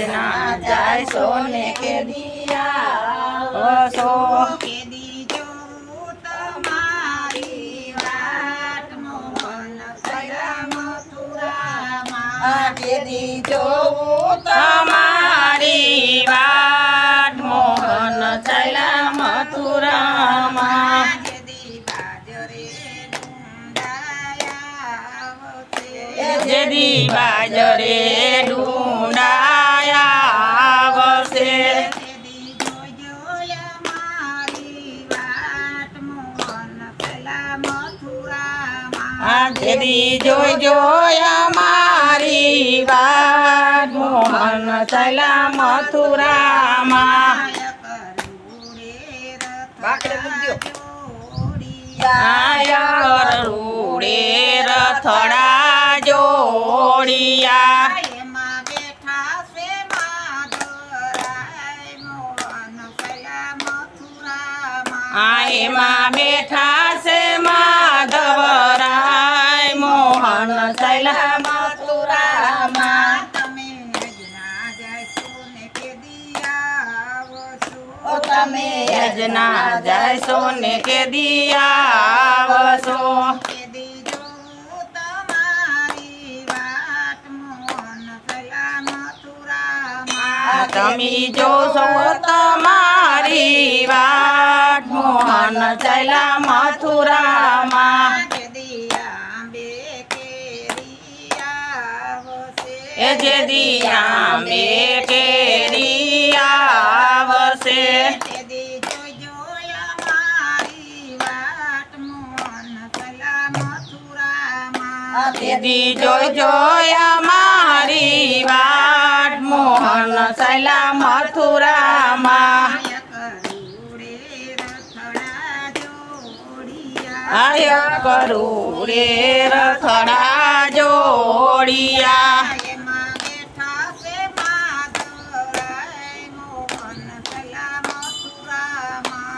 યજના જાય સોને કે દિયા. સો. કે દીજો તમારી વાત મોહન સૈલા મથુરામાં કે દીજો તમારી વાત મોહન ચૈલા સુરામાં જેદી બાજરે ઢૂંઢાયા મથુરામાં જોજો અમારી જોયા મારી વાત. મોહન ચૈલા મથુરામાં. રૂડે રથડા જોડિયા. આ એમાં બેઠા મથુરામાં ઓ તમે યજના જાય સોને કે આ તમે તમારી વાત. મોહન ચૈલા મથુરામાં જે દિયા મે કેરિયા વસે દીદી વાત મોહન ચૈલા મથુરામાં. આય કરું રે રથડા જોડિયા.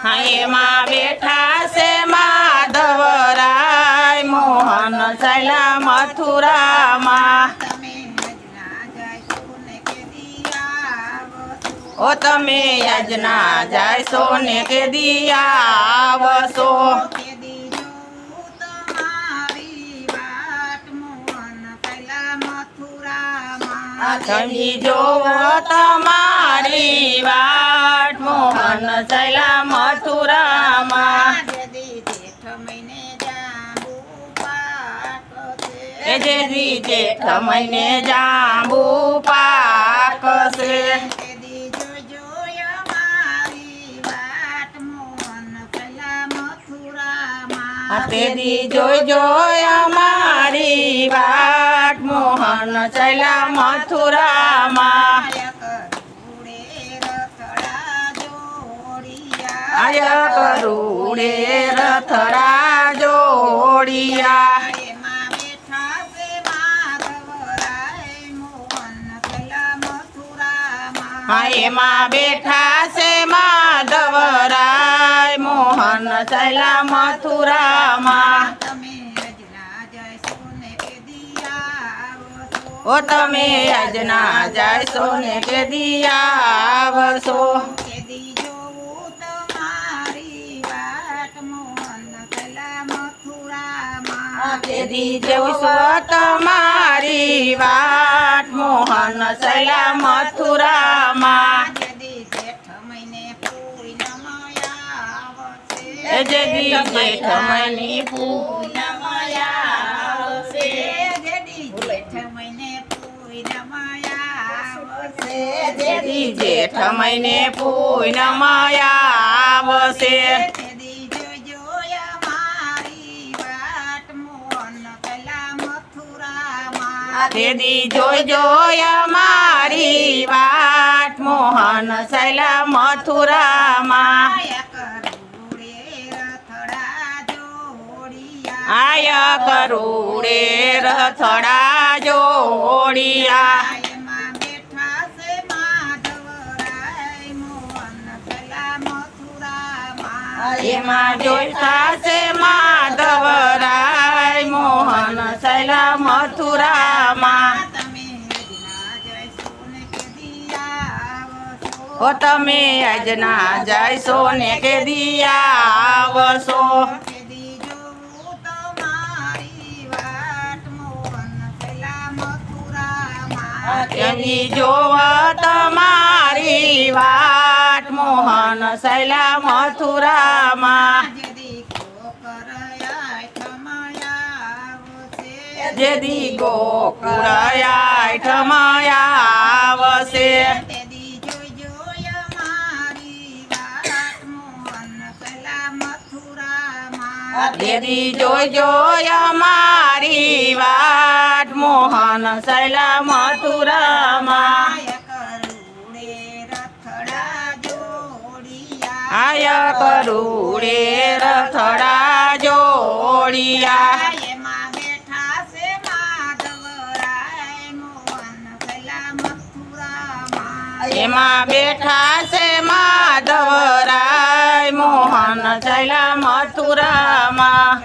એમાં બેઠા છે માધવરાય. મોહન ચાલ્યા મથુરામાં. ઓ તમે યજના જાય સોને કે દિયાવસો તમે જોવો તમારી વાટ મોહન ચૈલા મથુરામાં. એ જે દી જેઠ મહિને જાંબુ પાક છે તેદી જોઈ અમારી વાત. મોહન ચૈલા મથુરામાં. આય કરુણે રથરા જોડિયા એમાં બેઠા છે માધવરાય મોહન ચૈલા મથુરામાં ઓ તમે આજના જાય સોને કે દિયાવસો તેદી જોશો તમારી વાટ મોહન ચૈલા મથુરામાં જેદી જેઠ મહિને પૂનમયાવશે. તેદી જોઈ જોજો અમારી વાત. મોહન શૈલા મથુરામાં આય કરુડે રથડા જોડિયા. એમાં જોઈતા છે માધવરાય. મોહન ચૈલા મથુરામાં. અજના ઓ તમે આજના જઈશો ને કે દિયા આવશો? કેદી તમારી વાટ મોહન શૈલા મથુરામાં. જેદી ગોકુળાયા ઠમયા આવશે તેદી જોઈ જોઈ વાત મોહન પેલા મથુરામાં. દેદી આય કરુડે રથડા જોડિયા. એમાં બેઠા છે માધવરાય મોહન ચૈલા મથુરામાં.